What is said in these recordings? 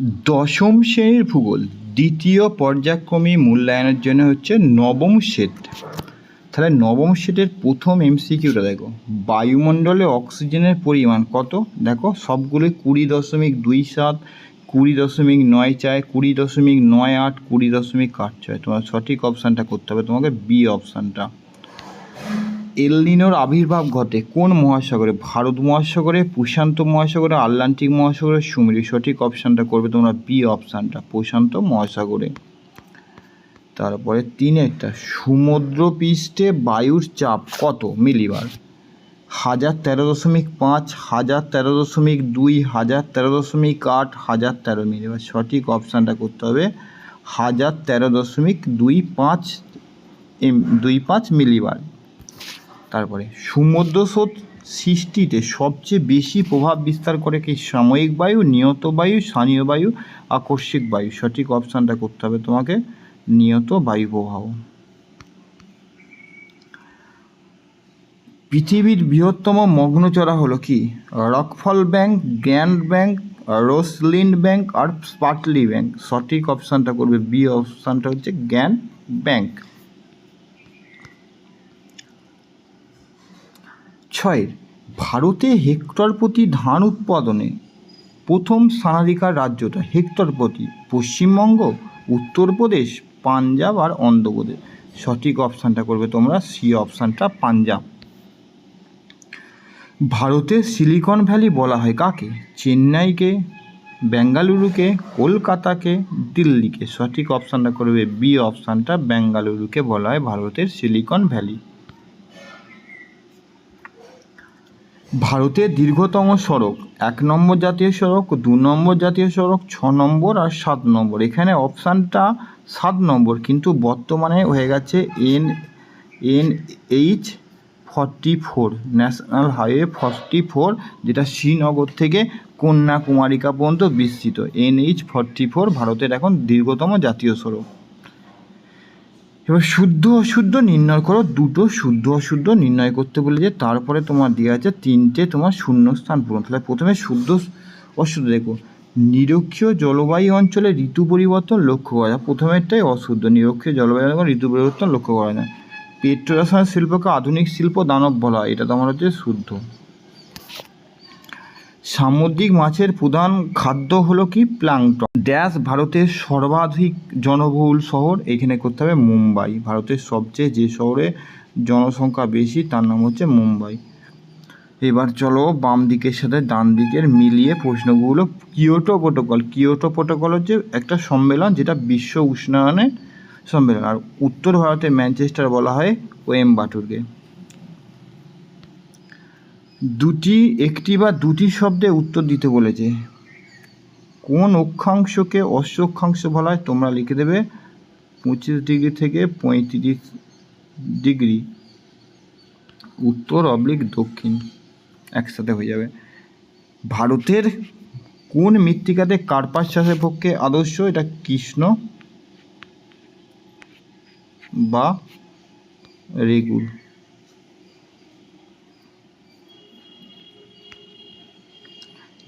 দশম শ্রেণির ভূগোল, দ্বিতীয় পর্যায়ক্রমী মূল্যায়নের জন্য হচ্ছে নবম সেট তাহলে নবম সেটের প্রথম এমসিকিউটা দেখো, বায়ুমণ্ডলে অক্সিজেনের পরিমাণ কত? দেখো, সবগুলোই কুড়ি দশমিক দুই সাত, কুড়ি দশমিক নয় চার, কুড়ি দশমিক নয় আট, কুড়ি দশমিক আট ছয়। তোমার সঠিক অপশানটা করতে হবে, তোমাকে বি অপশানটা। এলনিনোর আবির্ভাব ঘটে কোন মহাসাগরে? ভারত মহাসাগরে, প্রশান্ত মহাসাগরে, আটলান্টিক মহাসাগরে? সুমেরু সঠিক অপশানটা করবে তোমরা বি অপশানটা, প্রশান্ত মহাসাগরে। তারপরে তিনেরটা, সমুদ্র পৃষ্ঠে বায়ুর চাপ কত মিলিবার? হাজার তেরো দশমিক পাঁচ, হাজার তেরো দশমিক দুই, হাজার তেরো দশমিক আট, হাজার তেরো মিলিবার সঠিক অপশানটা করতে হবে, হাজার তেরো দশমিক দুই পাঁচ এম, দুই পাঁচ মিলিবার। তারপরে সমুদ্র স্রোত সৃষ্টিতে সবচেয়ে বেশি প্রভাব বিস্তার করে কি সাময়িক বায়ু, নিয়ত বায়ু, স্থানীয় বায়ু আকস্মিক বায়ু? সঠিক অপশানটা করতে হবে তোমাকে, নিয়ত বায়ু প্রবাহ পৃথিবীর বৃহত্তম মগ্নচড়া হলো কি? Rockall bank, grand bank, Rosalind bank আর স্পার্টলি ব্যাংক। সঠিক অপশানটা করবে বি, অপশানটা হচ্ছে গ্র্যান্ড ব্যাংক। ছয়ের ভারতে হেক্টর প্রতি ধান উৎপাদনে প্রথম স্থানাধিকার রাজ্যটা হেক্টর প্রতি। পশ্চিমবঙ্গ, উত্তরপ্রদেশ, পাঞ্জাব আর অন্ধ্রপ্রদেশ। সঠিক অপশানটা করবে তোমরা, সি অপশানটা পাঞ্জাব। ভারতের সিলিকন ভ্যালি বলা হয় কাকে? চেন্নাইকে, বেঙ্গালুরুকে, কলকাতাকে, দিল্লিকে। সঠিক অপশানটা করবে বি অপশানটা, বেঙ্গালুরুকে বলা হয় ভারতের সিলিকন ভ্যালি। ভারতের দীর্ঘতম সড়ক, এক নম্বর জাতীয় সড়ক, দু নম্বর জাতীয় সড়ক, ছ নম্বর আর সাত নম্বর। এখানে অপশানটা সাত নম্বর, কিন্তু বর্তমানে হয়ে গেছে N N H forty four, national highway forty four, যেটা শ্রীনগর থেকে কন্যাকুমারিকা পর্যন্ত বিস্তৃত। এন এইচ ফর্টি ফোর, ভারতের এখন দীর্ঘতম জাতীয় সড়ক। এবার শুদ্ধ অশুদ্ধ নির্ণয় করো, দুটো শুদ্ধ অশুদ্ধ নির্ণয় করতে বলেছে তারপরে তোমার দেওয়া আছে তিনটে তোমার শূন্যস্থান পূরণ। তাহলে প্রথমে শুদ্ধ অশুদ্ধ দেখো। নিরক্ষীয় জলবায়ু অঞ্চলে ঋতু পরিবর্তন লক্ষ্য করা যায়। প্রথমেরটাই অশুদ্ধ, নিরক্ষীয় জলবায়ু ঋতু পরিবর্তন লক্ষ্য করা যায়। পেট্রোরাসায়ন শিল্পকে আধুনিক শিল্প দানব বলা হয়, এটা তোমার হচ্ছে শুদ্ধ। সামুদ্রিক মাছের প্রধান খাদ্য হলো কি? প্লাংটন। ড্যাশ ভারতের সর্বাধিক জনবহুল শহর। এখানে করতে হবে মুম্বাই। ভারতের সবচেয়ে যে শহরে জনসংখ্যা বেশি, তার নাম হচ্ছে মুম্বাই। এবার চলো বাম দিকের সাথে ডান দিকের মিলিয়ে প্রশ্নগুলো। Kyoto protocol. কিয়োটো প্রোটোকল হচ্ছে একটা সম্মেলন যেটা বিশ্ব উষ্ণায়নের সম্মেলন। আর উত্তর ভারতের ম্যানচেস্টার বলা হয় কোয়েম্বাটুরকে। দুটি, একটি বা দুটি শব্দে উত্তর দিতে বলেছে। কোন অক্ষাংশকে অশ্ব অক্ষাংশ বলা হয় তোমরা লিখে দেবে পঁচিশ ডিগ্রি থেকে পঁয়ত্রিশ ডিগ্রি। উত্তর অবলিক দক্ষিণ একসাথে হয়ে যাবে। ভারতের কোন মৃত্তিকাতে কার্পাস চাষের পক্ষে আদর্শ? এটা কৃষ্ণ বা রেগুল।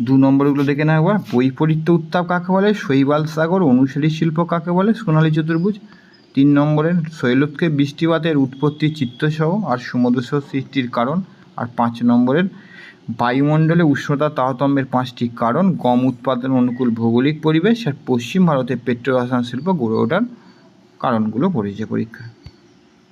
দু নম্বরগুলো দেখে না একবার। বৈপরীত্য উত্তাপ কাকে বলে? শৈবাল সাগর অনুসারী শিল্প কাকে বলে? সোনালী চতুর্ভুজ। তিন নম্বরের শৈলতকে বৃষ্টিপাতের উৎপত্তি চিত্তসহ আর সমুদ্রসহ সৃষ্টির কারণ। আর পাঁচ নম্বরের, বায়ুমণ্ডলে উষ্ণতা তারতম্যের পাঁচটি কারণ, গম উৎপাদন অনুকূল ভৌগোলিক পরিবেশ আর পশ্চিম ভারতে পেট্রো রসায়ন শিল্প গড়ে ওঠার কারণগুলো পড়েছে পরীক্ষায়